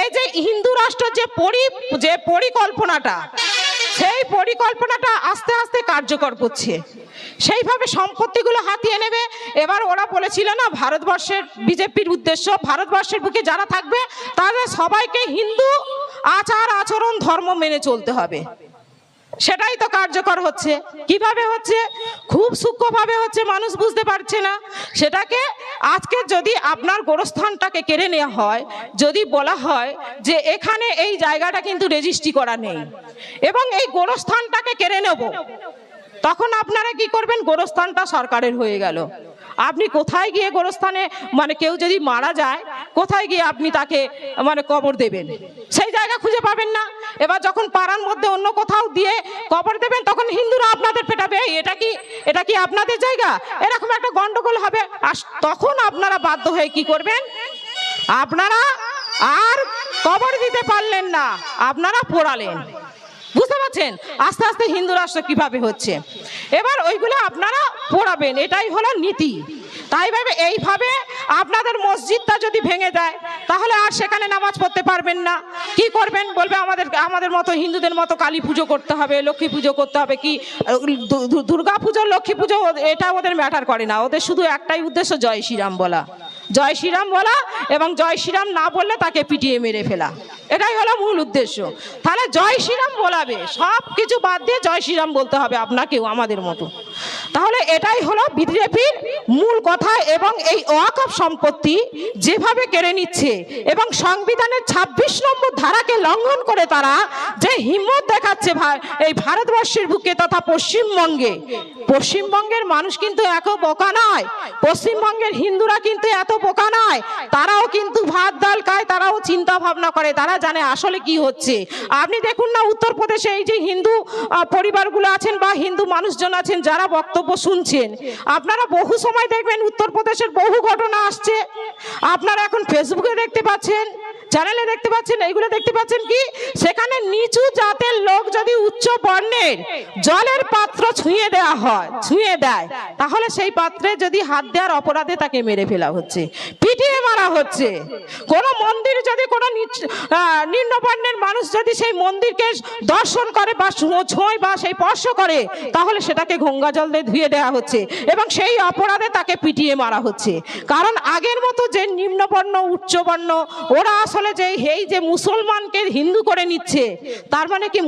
এই যে হিন্দু রাষ্ট্র যে পরি, যে পরিকল্পনাটা, সেই পরিকল্পনাটা আস্তে আস্তে কার্যকর করছে। সেইভাবে সম্পত্তিগুলো হাতিয়ে নেবে। এবার ওরা বলেছিল না, ভারতবর্ষের বিজেপির উদ্দেশ্য, ভারতবর্ষের বুকে যারা থাকবে, তাদের সবাইকে হিন্দু আচার, আচরণ, ধর্ম মেনে চলতে হবে। সেটাই তো কার্যকর হচ্ছে। কীভাবে হচ্ছে? খুব সূক্ষ্মভাবে হচ্ছে মানুষ বুঝতে পারছে না। সেটাকে আজকে যদি আপনার গোরস্থানটাকে কেড়ে নেওয়া হয়, যদি বলা হয় যে এখানে এই জায়গাটা কিন্তু রেজিস্ট্রি করা নেই এবং এই গোরস্থানটাকে কেড়ে নেব, তখন আপনারা কি করবেন? গোরস্থানটা সরকারের হয়ে গেল। আপনি কোথায় গিয়ে গোরস্থানে মানে কেউ যদি মারা যায়, কোথায় গিয়ে আপনি তাকে মানে কবর দেবেন? সেই জায়গা খুঁজে পাবেন না। এবার যখন পাড়ার মধ্যে অন্য কোথাও দিয়ে কবর দেবেন তখন হিন্দুরা আপনাদের পেটাবে। "এই, এটা কি এটা কি আপনাদের জায়গা? এরকম একটা গন্ডগোল হবে। আর তখন আপনারা বাধ্য হয়ে কি করবেন? আপনারা আর কবর দিতে পারলেন না আপনারা পোড়ালেন। বুঝতে পারছেন? আস্তে আস্তে হিন্দু রাষ্ট্র কীভাবে হচ্ছে? এবার ওইগুলো আপনারা পড়াবেন। এটাই হলো নীতি। তাই ভাবে এইভাবে আপনাদের মসজিদটা যদি ভেঙে দেয়, তাহলে আর সেখানে নামাজ পড়তে পারবেন না। কি করবেন বলবে আমাদের আমাদের মতো হিন্দুদের মতো কালী পুজো করতে হবে, লক্ষ্মী পুজো করতে হবে কি? দুর্গা পুজো, লক্ষ্মী পুজো এটা ওদের ম্যাটার করে না। ওদের শুধু একটাই উদ্দেশ্য জয় শ্রীরাম বলা। জয় শ্রীরাম বলা এবং জয় শ্রীরাম না বললে তাকে পিটিয়ে মেরে ফেলা। এটাই হলো মূল উদ্দেশ্য। তাহলে জয় শ্রীরাম বলাবে। সব কিছু বাদ দিয়ে জয় শ্রীরাম বলতে হবে আপনাকেও, আমাদের মতো। তাহলে এটাই হলো বিজেপির মূল কথা এবং এই ওয়াকফ সম্পত্তি যেভাবে কেড়ে নিচ্ছে এবং সংবিধানের ২৬ নম্বর ধারাকে লঙ্ঘন করে তারা যে হিম্মত দেখাচ্ছে এই ভারতবর্ষের বুকে তথা পশ্চিমবঙ্গে। পশ্চিমবঙ্গের মানুষ কিন্তু এত বোকা নয়। পশ্চিমবঙ্গের হিন্দুরা কিন্তু এত বোকা নয়। তারাও কিন্তু ভাত, ডাল খায়, তারাও চিন্তা ভাবনা করে, তারা জানে আসলে কি হচ্ছে। আপনি দেখুন না, উত্তরপ্রদেশে এই যে হিন্দু পরিবারগুলো আছেন বা হিন্দু মানুষজন আছেন, যারা বক্তব্য শুনছেন। আপনারা বহু সময় দেখবেন উত্তরপ্রদেশের বহু ঘটনা আসছে। আপনারা এখন ফেসবুকে দেখতে পাচ্ছেন চ্যানেলে দেখতে পাচ্ছেন, এইগুলো দেখতে পাচ্ছেন কি? সেখানে নিচু জাতের লোক যদি উচ্চ বর্ণের জলের পাত্র ছুঁয়ে দেওয়া হয়, ছুঁয়ে দেয়, তাহলে সেই পাত্রে যদি হাত দেওয়ার অপরাধে তাকে মেরে ফেলা হচ্ছে, পিটিয়ে মারা হচ্ছে। কোন মন্দির যদি কোনো নিম্নবর্ণের মানুষ যদি সেই মন্দিরকে দর্শন করে বা ছোঁয় বা সেই স্পর্শ করে, তাহলে সেটাকে গঙ্গা জল দিয়ে ধুয়ে দেওয়া হচ্ছে এবং সেই অপরাধে তাকে পিটিয়ে মারা হচ্ছে। কারণ আগের মতো যে নিম্নবর্ণ, উচ্চবর্ণ, ওরা আসলে যে এই যে মুসলমানকে হিন্দু করে নিচ্ছে, তার মানে কি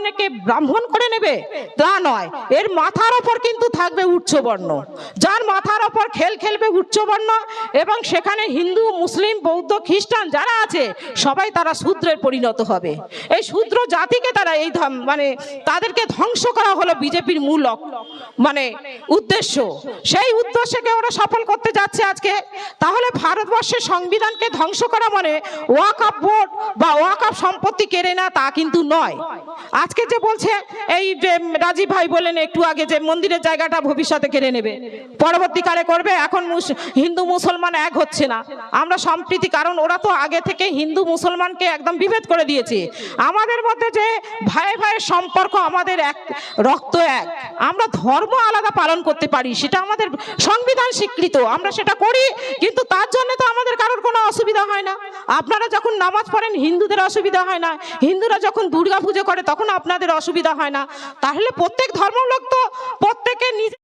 মুসলমানকে ব্রাহ্মণ করে নেবে? তা নয়। এর মাথার ওপর কিন্তু থাকবে উচ্চবর্ণ যার মাথার ওপর খেল খেলবে উচ্চবর্ণ এবং সেখানে হিন্দু, মুসলিম, বৌদ্ধ, খ্রিস্টান যারা আছে, সবাই তারা শূদ্রের পরিণত হবে। এই শূদ্র জাতিকে তারা এই মানে তাদেরকে ধ্বংস করা হলো বিজেপির মূল মানে উদ্দেশ্য। সেই উদ্দেশ্যকে ওরা সফল করতে যাচ্ছে আজকে। তাহলে ভারতবর্ষের সংবিধানকে ধ্বংস করা মানে ওয়াকআপ ভোট বা ওয়াকআপ সম্পত্তি কেড়ে না তা কিন্তু নয়। আজকে যে বলছে, এই যে রাজীব ভাই বলেন একটু আগে যে মন্দিরের জায়গাটা ভবিষ্যতে কেড়ে নেবে। পরবর্তীকালে করবে, এখন হিন্দু মুসলমান এক হচ্ছে না। আমরা সম্প্রীতি, কারণ ওরা তো আগে থেকে হিন্দু মুসলমানকে একদম বিভেদ করে দিয়েছে। আমাদের মধ্যে যে ভাই ভাইয়ের সম্পর্ক আমাদের এক, রক্ত এক। আমরা ধর্ম আলাদা পালন করতে পারি, সেটা আমাদের সংবিধান স্বীকৃত, আমরা সেটা করি, কিন্তু তার জন্য তো আমাদের কারোর কোনো অসুবিধা হয় না। আপনারা যখন নামাজ পড়েন, হিন্দুদের অসুবিধা হয় না। হিন্দুরা যখন দুর্গা পুজো করে, তখন আপনাদের অসুবিধা হয় না। তাহলে প্রত্যেক ধর্ম লোক তো প্রত্যেকে নিজে